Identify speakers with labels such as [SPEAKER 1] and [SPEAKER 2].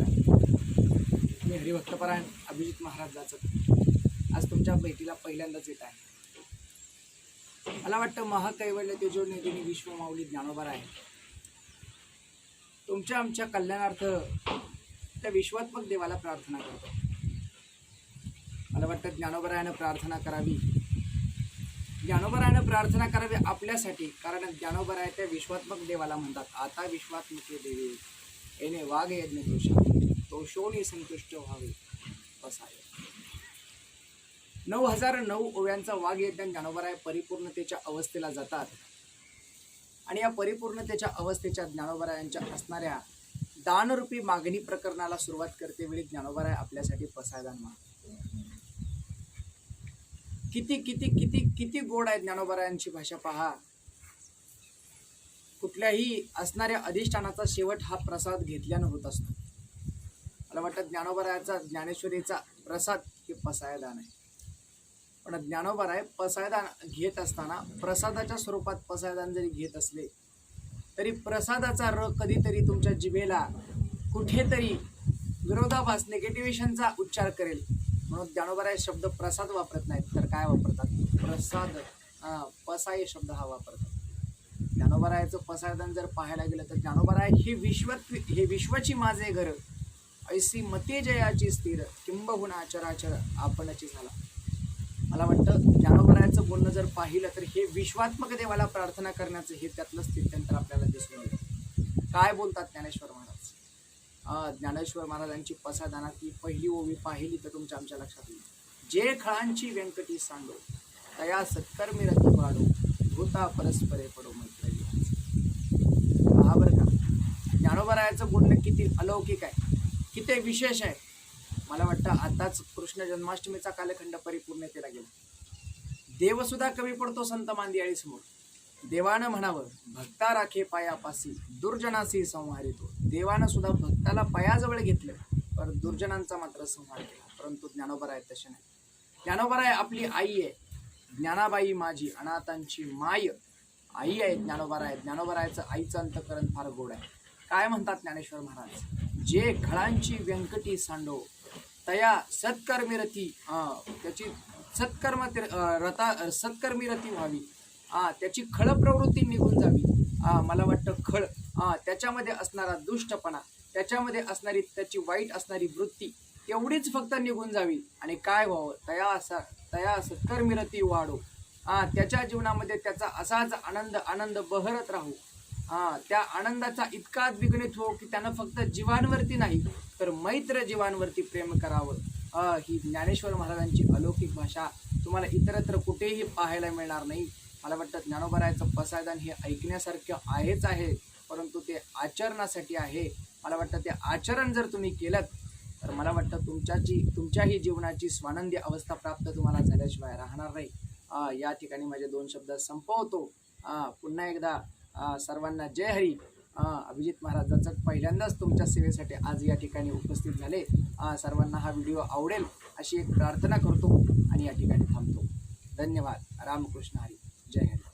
[SPEAKER 1] मी हरिभक्तपरायण अभिजित महाराज जाचक आज तुमच्या भेटीला पहिल्यांदाच येत आहे. मला वाटतं महाकैवल्य तेजोड निधीने विश्व माऊली ज्ञानोबार आहे. तुमच्या आमच्या कल्याणार्थ त्या विश्वात्मक देवाला प्रार्थना करतो. मला वाटतं ज्ञानोबरायानं प्रार्थना करावी. ज्ञानोबरायानं प्रार्थना करावी आपल्यासाठी कारण ज्ञानोबराय त्या विश्वात्मक देवाला म्हणतात. आता विश्वात्मक देवी. येणे वाघ यज्ञ दोषा तो शोनी व्हावे बसावे नऊ हजार नऊ ओव्यांचा वाघ यज्ञ ज्ञानोबराय परिपूर्णतेच्या अवस्थेला जातात आणि या परिपूर्णतेच्या अवस्थेच्या ज्ञानोबरायांच्या असणाऱ्या दानरूपी मागणी प्रकरणाला सुरुवात करते वेळी ज्ञानोबराय आपल्यासाठी पसायदान मागतो किती किती किती किती गोड आहे ज्ञानोबरायांची भाषा पहा कुठल्याही असणाऱ्या अधिष्ठानाचा शेवट हा प्रसाद घेतल्यानं होत असतो. मला वाटतं ज्ञानोबरायाचा ज्ञानेश्वरीचा प्रसाद हे पसायदान आहे. पण ज्ञानोबराय पसायदान घेत असताना प्रसादाच्या स्वरूपात पसायदान जरी घेत असले तरी प्रसादाचा र कधीतरी तुमच्या जिभेला कुठेतरी विरोधाभास निगेटिव्हेशनचा उच्चार करेल. म्हणून ज्ञानोबराय शब्द प्रसाद वापरत नाहीत. तर काय वापरतात? प्रसाद. हा, पसाय शब्द हा वापरतात. ज्ञानोबरायाचं पसारदान जर पाहायला गेलं तर ज्ञानोबराय हे विश्व हे विश्वाची माझे घर. ऐसी मते जयाची स्थिर किंबहुना आचराचर आपणची झाला. मला वाटतं ज्ञानोबरायाचं बोलणं जर पाहिलं तर हे विश्वात्मक देवाला प्रार्थना करण्याचं हे त्यातलं स्थित्यंतर आपल्याला दिसून येतं काय बोलतात ज्ञानेश्वर महाराज? ज्ञानेश्वर महाराजांची पसादानातली पहिली ओवी पाहिली तर तुमच्या आमच्या लक्षात येईल. जे खळांची व्यंकटी सांडो तया सत्कर्मी रथ वाढो भूता परस्परे पडो मैत्री पहा बरं का ज्ञानोबरायाचं बोलणं किती अलौकिक आहे? किती विशेष आहे? मला वाटतं आताच कृष्ण जन्माष्टमीचा कालखंड परिपूर्णतेला गेला. देवसुद्धा कमी पडतो संत मांदियाळीसमोर. देवानं म्हणावं भक्ता राखे पायापासी दुर्जनासी संहारितो. देवानं सुद्धा भक्ताला पायाजवळ घेतलं पण दुर्जनांचा मात्र संहार केला. परंतु ज्ञानोबराय तसे नाही. ज्ञानोबराय आपली आई आहे. ज्ञानाबाई माझी अनाथांची माय. आई आहे ज्ञानोबराय. ज्ञानोबरायचं आईचं अंतकरण फार गोड आहे. काय म्हणतात ज्ञानेश्वर महाराज? जे खळांची व्यंकटी सांडो तया सत्कर्मी रती त्याची सत्कर्म रता सत्कर्मी रती व्हावी. त्याची खळ प्रवृत्ती निघून जावी. मला वाटतं खळ हा त्याच्यामध्ये असणारा दुष्टपणा त्याच्यामध्ये असणारी त्याची वाईट असणारी वृत्ती एवढीच फक्त निघून जावी. आणि काय व्हावं? तया असा तया सत्कर्मी रती वाढो. हा त्याच्या जीवनामध्ये त्याचा असाच आनंद आनंद बहरत राहू. हा त्या आनंदाचा इतका द्विगुणित हो की त्यानं फक्त जीवांवरती नाही तर मैत्र जीवांवरती प्रेम करावं. अ, ही ज्ञानेश्वर महाराजांची अलौकिक भाषा. तुम्हाला इतरत्र कुठेही पाहायला मिळणार नाही. मला वाटतं ज्ञानोबरायचं पसायदान हे ऐकण्यासारखं आहेच आहे परंतु ते आचरणासाठी आहे. मला वाटतं ते आचरण जर तुम्ही केलं तर मला वाटतं तुमच्याची तुमच्याही जीवनाची स्वानंदी अवस्था प्राप्त तुम्हाला झाल्याशिवाय राहणार नाही. अ, या ठिकाणी माझे दोन शब्द संपवतो. पुन्हा एकदा सर्वांना जय हरी. अभिजित महाराजांचं पहिल्यांदाच तुमच्या सेवेसाठी आज या ठिकाणी उपस्थित झाले. सर्वांना हा व्हिडिओ आवडेल अशी एक प्रार्थना करतो आणि या ठिकाणी थांबतो. धन्यवाद. रामकृष्ण हरी. जय हरी